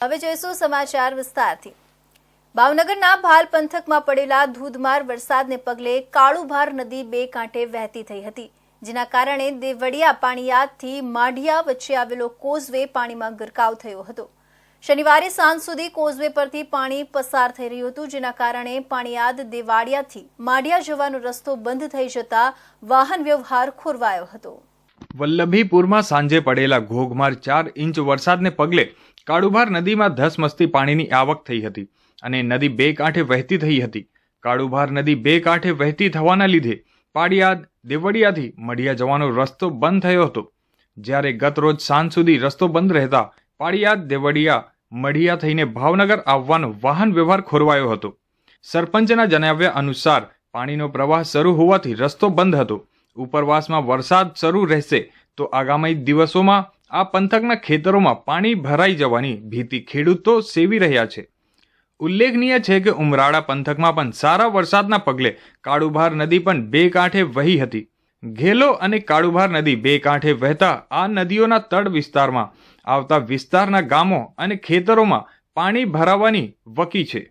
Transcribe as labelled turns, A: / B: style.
A: હવે જોઈશું સમાચાર વિસ્તારથી. ભાવનગરના ભાલ પંથકમાં પડેલા ધોધમાર વરસાદને પગલે કાળુભાર નદી બે કાંઠે વહેતી થઈ હતી, જેના કારણે દેવડિયા પાણીયાદથી માઢિયા વચ્ચે આવેલો કોઝવે પાણીમાં ગરકાવ થયો હતો. શનિવારે સાંજ સુધી કોઝવે પરથી પાણી પસાર થઈ રહ્યું હતું, જેના કારણે પાણીયાદ દેવાડિયાથી માઢિયા જવાનો રસ્તો બંધ થઈ જતા વાહન વ્યવહાર ખોરવાયો હતો.
B: વલ્લભીપુરમાં સાંજે પડેલા ઘોઘમાર ચાર ઇંચ વરસાદને પગલે કાળુભાર નદીમાં ધસમસતી પાણીની આવક થઈ હતી અને નદી બે કાંઠે વહેતી થઈ હતી. કાળુભાર નદી બે કાંઠે વહેતી થવાના લીધે પાડિયાદ દેવડિયાથી મઢિયા જવાનો રસ્તો બંધ થયો હતો. જ્યારે ગત રોજ સાંજ સુધી રસ્તો બંધ રહેતા પાડિયાદ દેવડિયા મઢિયા થઈને ભાવનગર આવવાનો વાહન વ્યવહાર ખોરવાયો હતો. સરપંચના જણાવ્યા અનુસાર પાણીનો પ્રવાહ શરૂ હોવાથી રસ્તો બંધ હતો. ઉપરવાસમાં વરસાદ શરૂ રહેશે તો આગામી દિવસોમાં આ પંથકના ખેતરોમાં પાણી ભરાઈ જવાની ભીતિ ખેડૂતો સેવી રહ્યા છે. ઉલ્લેખનીય છે કે ઉમરાળા પંથકમાં પણ સારા વરસાદના પગલે કાળુભાર નદી પણ બે કાંઠે વહી હતી. ઘેલો અને કાળુભાર નદી બે કાંઠે વહેતા આ નદીઓના તળ વિસ્તારમાં આવતા વિસ્તારના ગામો અને ખેતરોમાં પાણી ભરાવાની વકી છે.